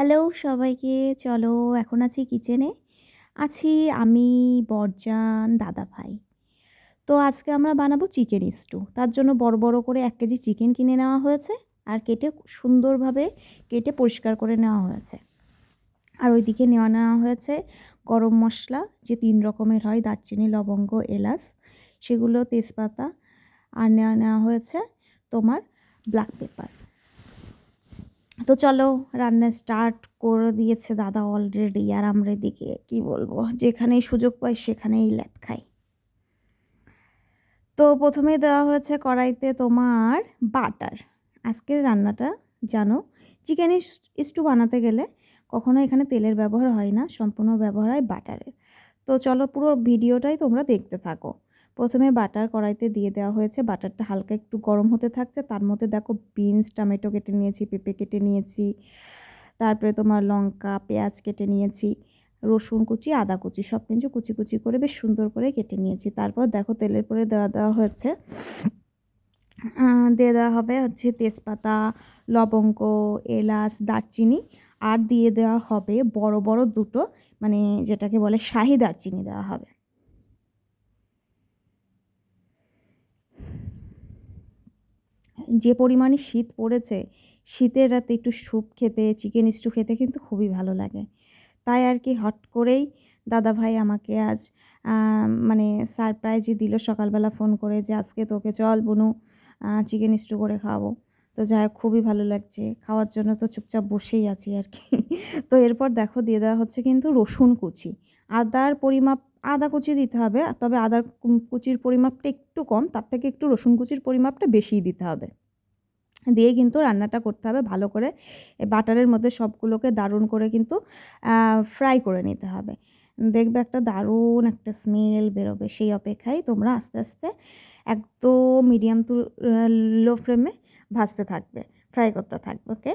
Hello সবাইকে, চলো এখন আছি কিচেনে আছি আমি, বরজান, দাদা ভাই। তো আজকে আমরা বানাবো চিকেন স্টু তার জন্য বড় বড় করে এক কেজি চিকেন কিনে নেওয়া হয়েছে আর কেটে সুন্দরভাবে কেটে পরিষ্কার করে নেওয়া হয়েছে। আর ওইদিকে নেওয়া নেওয়া হয়েছে গরম মশলা, যে তিন রকমের হয়, দারচিনি, লবঙ্গ, এলাচ, সেগুলো তেজপাতা। আর নেওয়া নেওয়া হয়েছে তোমার ব্ল্যাক পেপার তো চলো রান্না স্টার্ট করে দিয়েছে দাদা অলরেডি আর আমরা এদিকে কি বলব, যেখানেই সুযোগ পাই সেখানেই ল্যাদ খাই। তো প্রথমে দেওয়া হয়েছে কড়াইতে তোমার বাটার আজকের রান্নাটা জানো চিকেন স্টু বানাতে গেলে কখনো এখানে তেলের ব্যবহার হয় না, সম্পূর্ণ ব্যবহার হয় বাটারের তো চলো পুরো ভিডিওটাই তোমরা দেখতে থাকো। প্রথমে বাটার কড়াইতে দিয়ে দেওয়া হয়েছে। বাটারটা হালকা একটু গরম হতে থাকছে। তার মধ্যে দেখো বিনস, টমেটো কেটে নিয়েছি, পেঁপে কেটে নিয়েছি, তারপরে তোমার লঙ্কা, পেঁয়াজ কেটে নিয়েছি, রসুন কুচি, আদা কুচি, সব কিছু কুচি কুচি করে বেশ সুন্দর করে কেটে নিয়েছি। তারপর দেখো তেলের পরে দেওয়া দেওয়া হচ্ছে দিয়ে দেওয়া হবে হচ্ছে তেজপাতা, লবঙ্গ, এলাচ, দারচিনি, আর দিয়ে দেওয়া হবে বড় বড় দুটো মানে যেটাকে বলে শাহি দারচিনি দেওয়া হবে। যে পরিমাণে শীত পড়েছে, শীতের রাতে একটু স্যুপ খেতে, চিকেন স্টু খেতে কিন্তু খুবই ভালো লাগে। তাই আর কি হট করেই দাদা ভাই আমাকে আজ মানে সারপ্রাইজই দিল সকালবেলা ফোন করে যে আজকে তোকে চল বনু চিকেন স্টু করে খাওয়াবো। তো যাই হোক, খুবই ভালো লাগছে। খাওয়ার জন্য তো চুপচাপ বসেই আছি আর কি। তো এরপর দেখো, দিয়ে দেওয়া হচ্ছে কিন্তু রসুন কুচি। আদার পরিমাপ, আদা কুচি দিতে হবে, তবে আদার কুচির পরিমাপটা একটু কম, তার থেকে একটু রসুন কুচির পরিমাপটা বেশিই দিতে হবে। দিয়ে কিন্তু রান্নাটা করতে হবে ভালো করে বাটারের মধ্যে সবগুলোকে দারুণ করে কিন্তু ফ্রাই করে নিতে হবে। দেখবে একটা দারুণ একটা স্মেল বেরোবে সেই অপেক্ষায় তোমরা আস্তে আস্তে একদম মিডিয়াম টু লো ফ্লেমে ভাজতে থাকবে ফ্রাই করতে থাকবে ওকে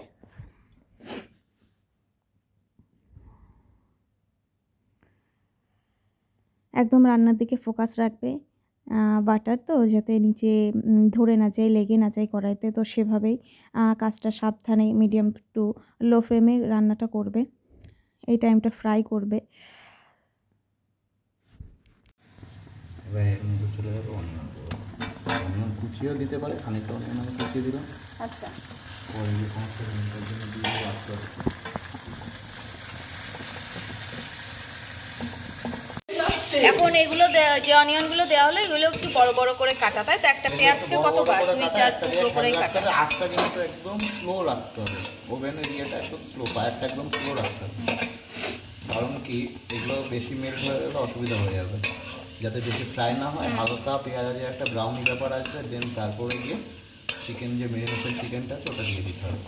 একদম রান্নার দিকে ফোকাস রাখবে বাটার তো যাতে নিচে ধরে না যায়, লেগে না যায় কড়াইতে, তো সেভাবেই কাজটা সাবধানে মিডিয়াম টু লো ফ্লেমে রান্নাটা করবে, এই টাইমটা ফ্রাই করবে। চলে অনিয়ন কুচিও দিতে পারে খানিকটা অনিয়ন আমি কুচিয়ে দিলাম আচ্ছা। পরে যে সমস্ত জন্য দিয়ে দেবো আস্তে আস্তে। এখন এগুলো যে অনিয়নগুলো দেওয়া হলো এগুলো একটু বড় বড় করে কাটা। তাই তো একটা পেঁয়াজকে কত দুই চার টুকরো করেই কাটা। আস্তে কিন্তু একদম স্লো রাখতে হবে। ওভেনের ইয়েটা একটু স্লো ফায়ারটা একদম স্লো রাখতে হবে। কারণ কি এগুলো বেশি মেল্ট হয়ে গেলে অসুবিধা হয়ে যাবে। যাতে বেশি ফ্রাই না হয় হালকা পেঁয়াজের একটা ব্রাউনি ব্যাপার আসবে দেন তারপরে গিয়ে চিকেন যে মেরিনেশন চিকেনটা আছে ওটা দিয়ে দিতে হবে।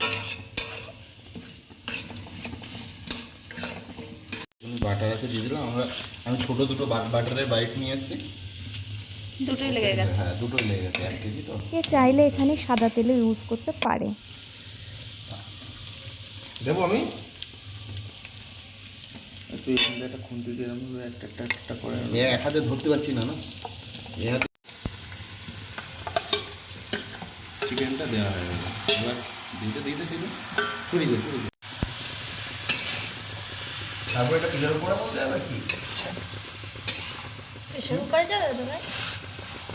বাটার আছে দিয়ে দিলাম আমরা আমি ছোটো দুটো বাটারের বাইট নিয়ে এসেছি। দুটোই লেগে গেছে। হ্যাঁ দুটোই লেগে গেছে এক কেজি তো। কে চাইলে এখানে সাদা তেলে ইউজ করতে পারে। দেবো আমি? তুই এখান থেকে একটা খুন্তি দিয়ে একটা একটা একটা করে এ এক হাতে ধরতে পারছি না না? এ হাতে চিকেনটা দেওয়া হয়ে গেল। এবার দিতে দিতে ছিল ছুরি দিয়ে ছুরি তারপর এটা পিজার উপরে বলতে যাবে কি? শুরু করে যাবে তো ভাই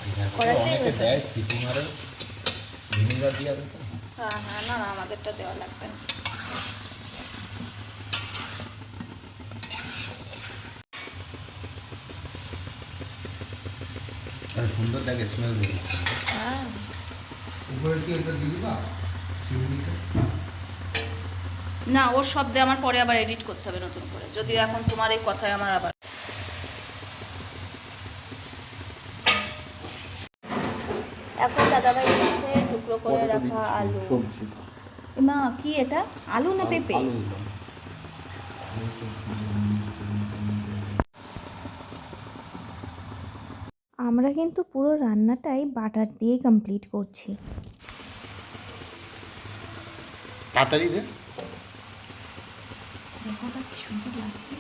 পিজার উপরে অনেকে দেয় সিটি মারে। ভিনিগার দিয়ে দেয় হ্যাঁ হ্যাঁ না না আমাদেরটা দেওয়া লাগবে না। সুন্দর দেখে স্মেল বেরোচ্ছে হ্যাঁ উপরে কি এটা দিয়ে দিবা? না ওর শব্দে আমার পরে আবার এডিট করতে হবে নতুন করে। যদিও এখন তোমার এই কথায় আমার আবার এখন দাদাভাই দিচ্ছে টুকরো করে রাখা আলু। মা কি এটা? আলু না পেঁপে আলু দিলাম আমরা কিন্তু পুরো রান্নাটাই বাটার দিয়েই কমপ্লিট করছি। তাড়াতাড়ি দে। দেখোটা কি সুন্দর লাগছে।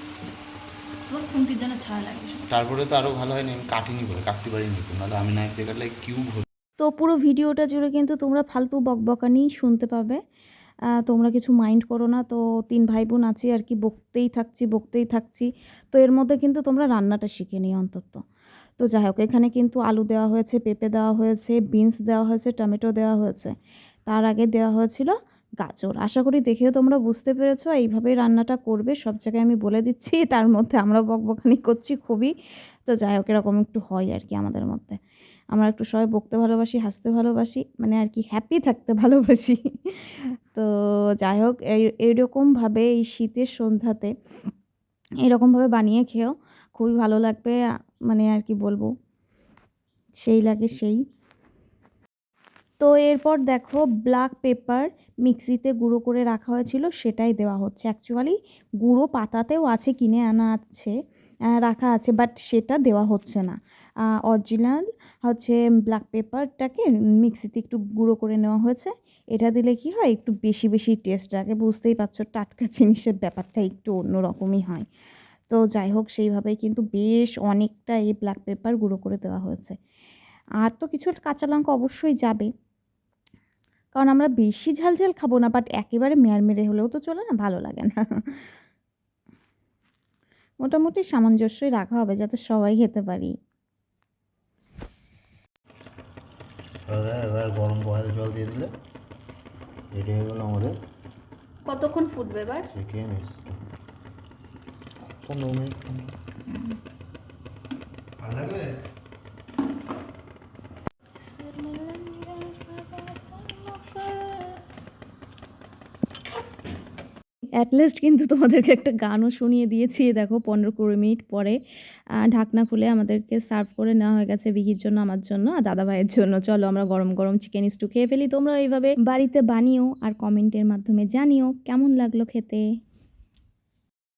তোর খুন্তির জন্য ছাড়া লাগে তারপরে তো আরও ভালো হয়নি আমি কাটিনি বলে কাটতে পারিনি তো নাহলে আমি নাইফ দিয়ে কাটলে কিউব হতো। তো পুরো ভিডিওটা জুড়ে কিন্তু তোমরা ফালতু বকবকানি শুনতে পাবে। তোমরা কিছু মাইন্ড করো না তো তিন ভাই বোন আছি আর কি বকতেই থাকছি বকতেই থাকছি। তো এর মধ্যে কিন্তু তোমরা রান্নাটা শিখে নিও অন্তত। তো যাই হোক, এখানে কিন্তু আলু দেওয়া হয়েছে, পেঁপে দেওয়া হয়েছে, বিনস দেওয়া হয়েছে, টমেটো দেওয়া হয়েছে। তার আগে দেওয়া হয়েছিল গাজর। আশা করি দেখেও তোমরা বুঝতে পেরেছ, এইভাবেই রান্নাটা করবে। সব জায়গায় আমি বলে দিচ্ছি, তার মধ্যে আমরা বকবকানি করছি খুবই। তো যাই হোক, এরকম একটু হয় আর কি আমাদের মধ্যে। আমরা একটু সবাই বকতে ভালোবাসি, হাসতে ভালোবাসি মানে আর কি হ্যাপি থাকতে ভালোবাসি। তো যাই হোক, এই, এইরকমভাবে এই শীতের সন্ধ্যাতে এরকমভাবে বানিয়ে খেও। খুবই ভালো লাগবে মানে আর কি বলব, সেই লাগে সেই। তো এরপর দেখো ব্ল্যাক পেপার মিক্সিতে গুঁড়ো করে রাখা হয়েছিল, সেটাই দেওয়া হচ্ছে। অ্যাকচুয়ালি গুঁড়ো পাতাতেও আছে, কিনে আনা আছে রাখা আছে বাট সেটা দেওয়া হচ্ছে না। অরিজিনাল হচ্ছে ব্ল্যাক পেপারটাকে মিক্সিতে একটু গুঁড়ো করে নেওয়া হয়েছে। এটা দিলে কি হয়, একটু বেশি বেশি টেস্ট লাগে। বুঝতেই পারছ, টাটকা জিনিসের ব্যাপারটা একটু অন্যরকমই হয়। তো যাই হোক সেইভাবে কিন্তু বেশ অনেকটা এই ব্ল্যাক পেপার গুঁড়ো করে দেওয়া হয়েছে। আর তো কিছু কাঁচা লঙ্কা অবশ্যই যাবে। কারণ আমরা বেশি ঝাল ঝাল খাব না বাট একেবারে মেয়ার মেরে হলেও তো চলে না ভালো লাগে না। মোটামুটি সামঞ্জস্যই রাখা হবে যাতে সবাই খেতে পারি। এবার গরম বয়েল জল দিয়ে দিলে রেডি হয়ে গেলো আমাদের কতক্ষণ ফুটবে এবার? চিকেন পনেরো মিনিট অ্যাটলিস্ট কিন্তু তোমাদেরকে একটা গানও শুনিয়ে দিয়েছি দেখো পনেরো কুড়ি মিনিট পরে। ঢাকনা খুলে আমাদেরকে সার্ভ করে নেওয়া হয়ে গেছে বিঘির জন্য আমার জন্য আর দাদা ভাইয়ের জন্য। চলো আমরা গরম গরম চিকেন স্টু খেয়ে ফেলি। তোমরা এইভাবে বাড়িতে বানিও আর কমেন্টের মাধ্যমে জানিও কেমন লাগল খেতে।